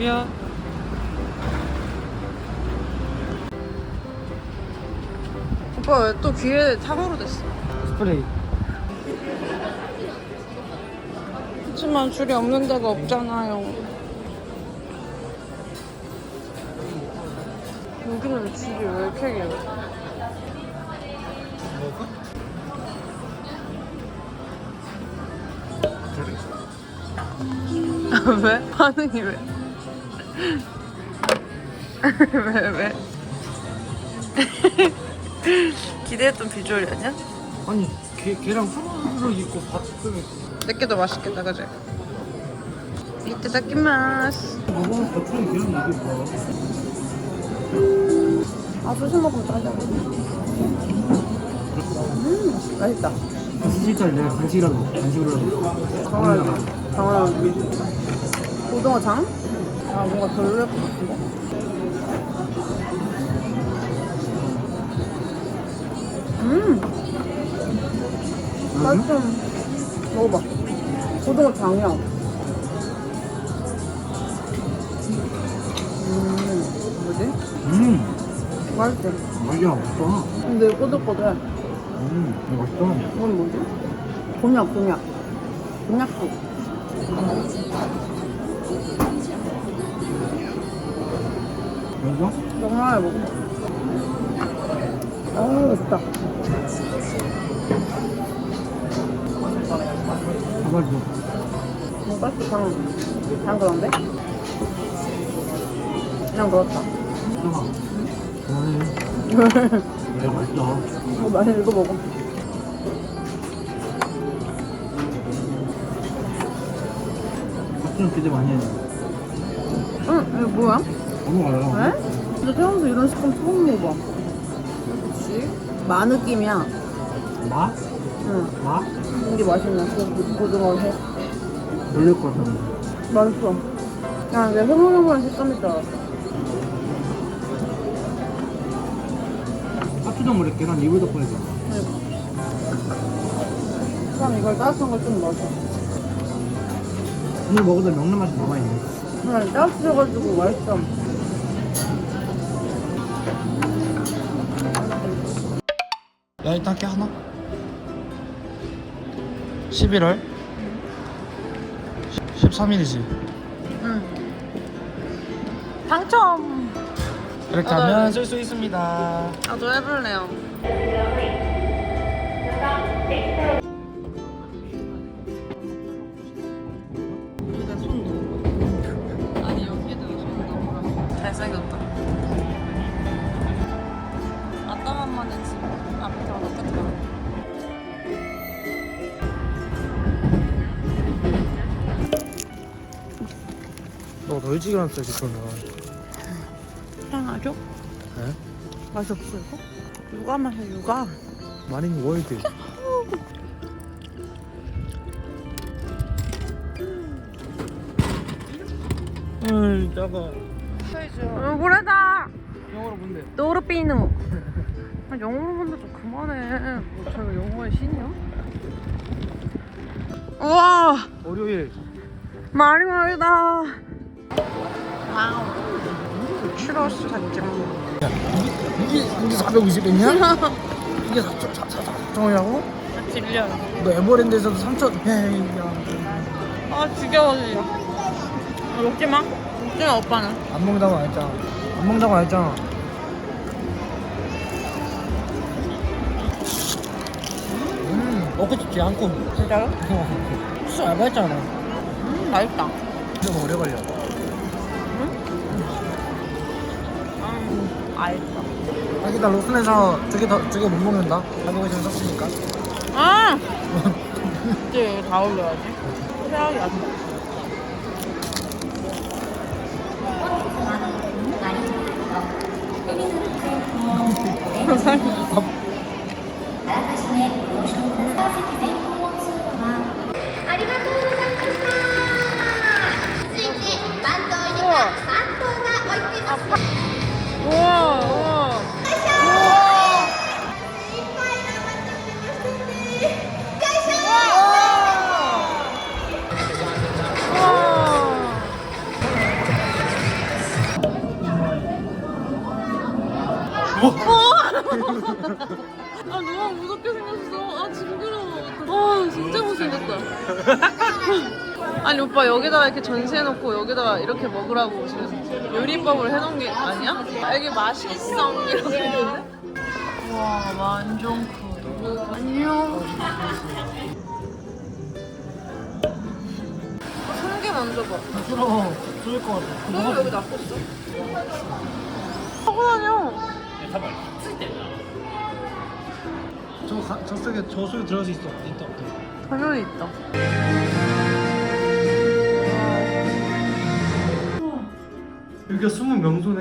저기요. 오빠 왜 또 귀에 탕으로 됐어? 스프레이. 하지만 줄이 없는 데가 없잖아요. 여기는 줄이 왜 이렇게 길어? 먹을까? 왜? 반응이 왜? 왜 왜? 기대했던 비주얼이 아니야? 아니 게, 걔랑 후루룩 있고 밥 끓여 내게도 맛있겠다 그지? 먹으면 이게 뭐야? 아 소시 먹으면 짜자 음 맛있다 진짜 내가 간식이라도 간식으로 당연하지 당연하지 고등어장? 아 뭔가 별로일 것 같은데? 음! 맛있어. 먹어봐. 고등어 장이야 음. 뭐지? 음! 맛있지? 맛이야 맛있다 근데 꼬들꼬들해. 음 맛있다 이건 뭐지? 곤약 곤약. 곤약국. 맛 있어? 영화에 먹어. 아 맛있다. 가만히 뭐 맛있어. 장, 장 그런데? 그냥 그렇다. 있어 그만해 그래 맛있다 이거 맛있는 이거 먹어. 기대 많이 해응 이거 뭐야? 넘어가요. 에? 근데 태어나서 이런 식감 처음 먹어봐. 그치? 마 느낌이야. 마? 응. 마? 이게 맛있네 고- 고등어 회 놀릴 것 같은데. 맛있어. 야 이게 흐물흐물한 식감일 줄 알았어 파추전 물에 계란 이불 덮어야지 그럼 이걸 따뜻한 걸좀 넣어줘. 오늘 먹어도 명란 맛이 남아있네. 그냥 따뜻해가지고 맛있어 야 일단 깨 하나? 11월? 13일이지. 응. 당첨. 이렇게 아, 네, 하면 네. 쓸수 있습니다. 나도 해볼래요. 여기다 손 넣어. 아니 여기다가 손 넣어. 잘생겼다 일찍 일어났어 지금 사랑하죠? 네? 맛이 없어 이거? 육아 맛이 육아. 마린 월드 음 작아 얼굴에다. 영어로 뭔데? 노르피누. 아, 영어로 한다 좀 그만해. 뭐 제가 영어의 신이야? 우와. 월요일. 말이 말이다 와우 추러스 샀죠 이게 이게 450원이야? 이게 4천 4천원이라고? 질려. 너 에버랜드에서도 3천 에이 야. 아 지겨워 진짜 아, 먹지 마 먹지 마 오빠는. 안 먹는다고 안 했잖아. 안 먹는다고 안 했잖아. 음 먹고 싶지 않고 진짜요? 수술 알바했잖아. 음 맛있다. 좀 오래 걸려 자기다 로슨에서 두 개더두개 못 먹는다? 가격이 좀 섞으니까. 아! 이제 다 올려야지. 최악이 안 돼. 우와 우와 오빠 여기다가 이렇게 전시해놓고 여기다가 이렇게 먹으라고 지금 요리법을 해놓은 게 아니야? 아, 여기 맛있어 이렇게 되네? 와 완전 크다. 안녕. 한개 만져봐. 부끄러워. 죽을 것 같아. 너무 여기 놔뒀어? 하고 다녀. 저, 가, 저 속에, 저 속에 들어갈 수 있어. 있다, 없다. 당연히 있다. 여기가 숨은 명소네.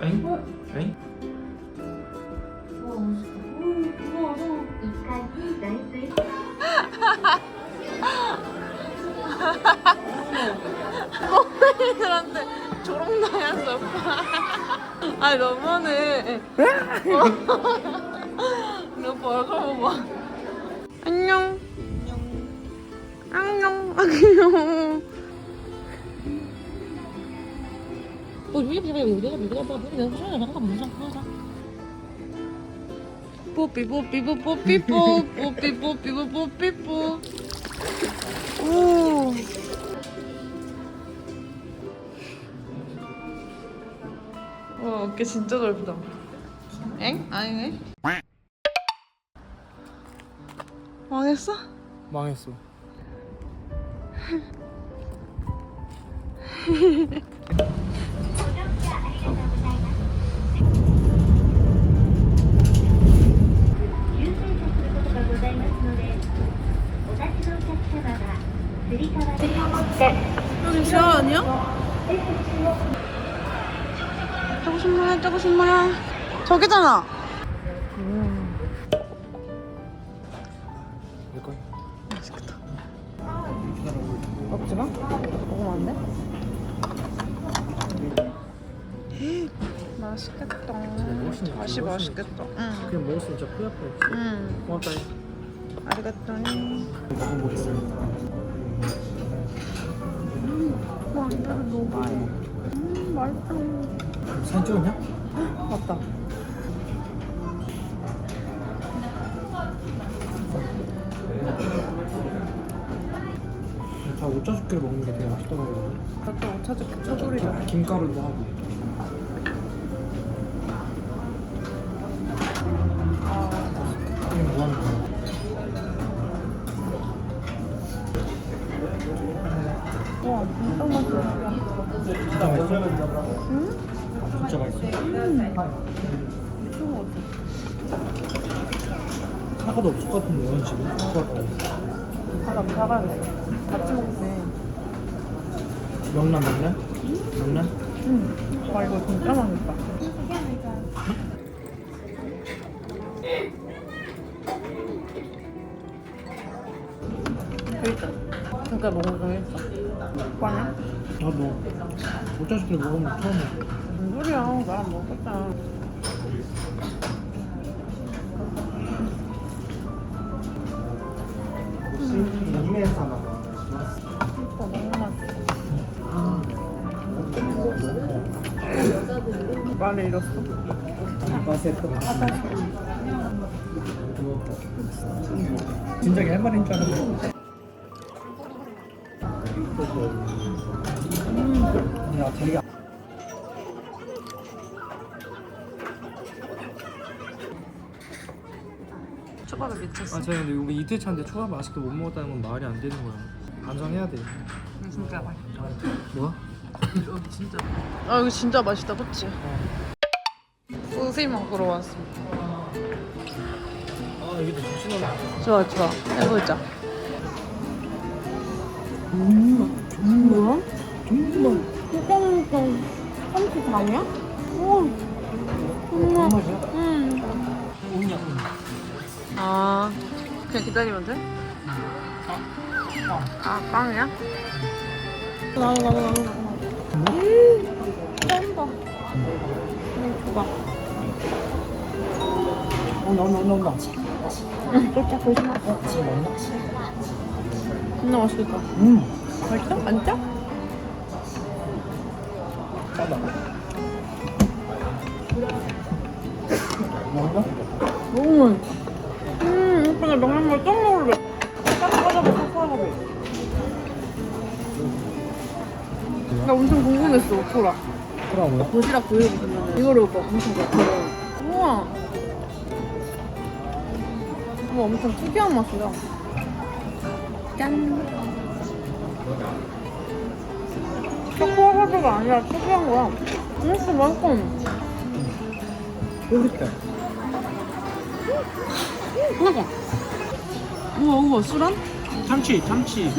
아잉? 아잉? 꼬맹이들한테 조롱당했어 오빠. 아니 너무하네. 너 오빠 얼굴 봐봐 안녕. 안녕. 안녕 뽀삐 뽀삐 뽀 뽀삐 뽀 뽀삐 뽀삐 뽀 뽀삐 뽀 오. 와 어깨 진짜 넓다. 엥? 아니네. 망했어? 망했어. 여기 지하 아니야? 저거 신문해 저거 신문해 저기잖아 이거 맛있겠다 먹지 마? 먹으면 안 돼? 맛있겠다. 다시 응 그냥 먹었으면 진짜 뿌옇 뿌옇. 응. 고맙다. 아리가또니 먹어보겠습니다. 완전 녹아요 음 맛있어 사진 찍었냐? 맞다 다 오차죽게를 먹는 게 되게 맛있더라고요. 나도 오차즈키 차돌이다 김가루도 하고. 와 진짜 맛있어? 응? 진짜 맛있어. 미친 것 같아 사과도 없을 것 같은데, 이건 지금? 사과도. 하나 사가야겠어 같이 먹지 명란 명란? 명란? 응. 와 이거 진짜 맛있다 재밌다 진짜 먹으면 재밌 어 오빠냐? 나도 오차죽게 먹으면 처음이야. 무슨 소리야 나랑 먹었잖아 진짜 너무 맛있어 말을 잃었어 진작에 할 말인 줄 알았는데. 아, 제가 근데 우리 이틀 차인데 초밥 아직도 못 먹었다는 건 말이 안 되는 거야. 반성해야 돼. 진짜 맛있다 뭐야? 여기 진짜 아 여기 진짜 맛있다 그치? 소시 먹으러 왔습니다 아, 여기도 정신없네. 좋아 좋아 해보자 음, 뭐야? 정말. 이거는 참치 다냐? 오 맛이야? 음. 오냐? 아 그냥 기다리면 돼? 아 빵이야? 나도 나도 나도 음 짠다 음 줘봐 온다, 온다, 온다, 온다. 살짝 조심하 어? 진짜 맛있겠다 음, 맛있어? 안 짜? 짜다. 먹어? 맛 나 엄청 궁금했어, 오프라. 그래 뭐야? 도시락 보여고 보면 이거를 오빠 엄청 좋아해. 우와. 이거 엄청 특이한 맛이야. 짠. 초코 화사가 아니라 특이한 거야. 진짜 맛있어. 쫄깃해 우와. 우와, 우와, 술안? 참치 참치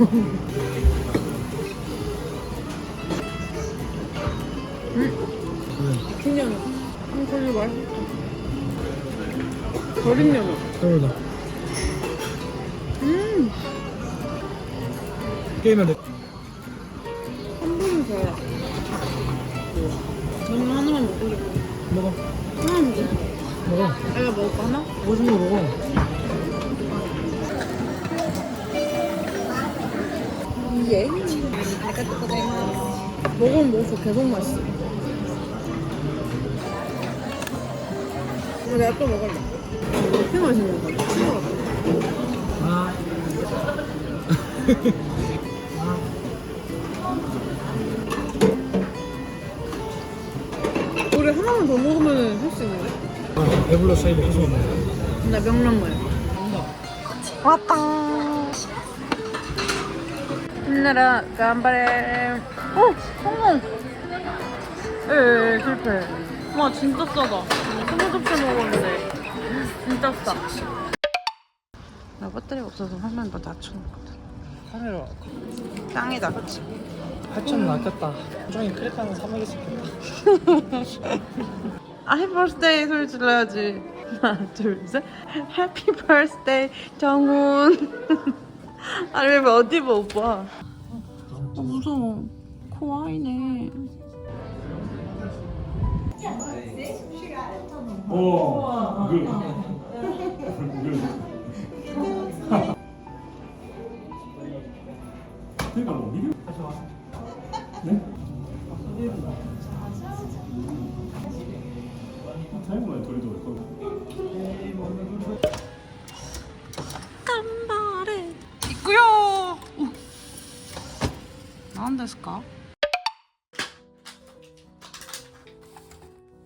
음, 신기하네. 음, 되게 맛있어. 절인 연어. 배우다 음, 게임은 내한 번은 좋아. 저는 하나만 먹고 싶어. 먹어 하나 먹고 싶어. 먹어 내가 먹을까, 하나? 거 먹어 예. 먹으면 먹을수록 계속 맛있어. 어, 내가 또 먹을래. 어, 이렇게 맛있는 거야. 아 우리 하나만 더 먹으면 할 수 있는데? 아, 배불러서 이거 계속 먹어 나 명란물. 왔다. 힘내라, 간발에. 어, 성공. 에, 에, 실패. 와, 진짜 싸다. 스무 접시 먹었는데. 진짜 싸. 나 배터리가 없어서 화면 더 낮춰놓거든. 카메라 짱이다, 그치? 8천 아꼈다 정이 사먹이 좋겠다 아, 해피 버스데이 소리 질러야지. 하나, 둘, 셋. 해피 버스데이, 정훈. 아니, 왜 어디 봐, 오빠. 아, 무서워. 코 아이네. 오, 그, 그러니까 뭐 미리 네? 돌리도 올 거고. 난 데스까?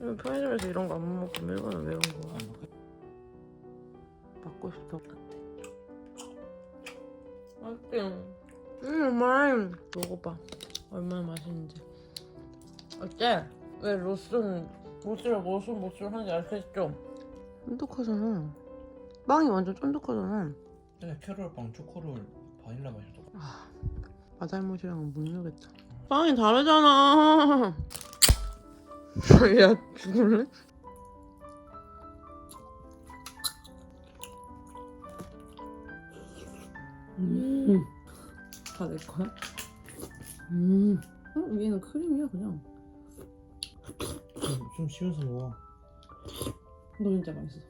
편의점에서 이런 거 안 먹고 일본은 왜온 거야? 먹고 싶어 같아. 맛있지? 음, 정말. 먹어봐. 얼마나 맛있는지. 어때? 왜 로스는 로스를 로스 로스 하는지 알겠죠? 쫀득하잖아. 빵이 완전 쫀득하잖아. 근데 캐롤 빵 초코롤 바닐라 맛이다 마잘못이랑은 못 누겠다. 빵이 다르잖아. 야 죽을래? 음. 다 내 거야? 음. 어, 위에는 크림이야 그냥. 좀 쉬면서 먹어 너 진짜 맛있어.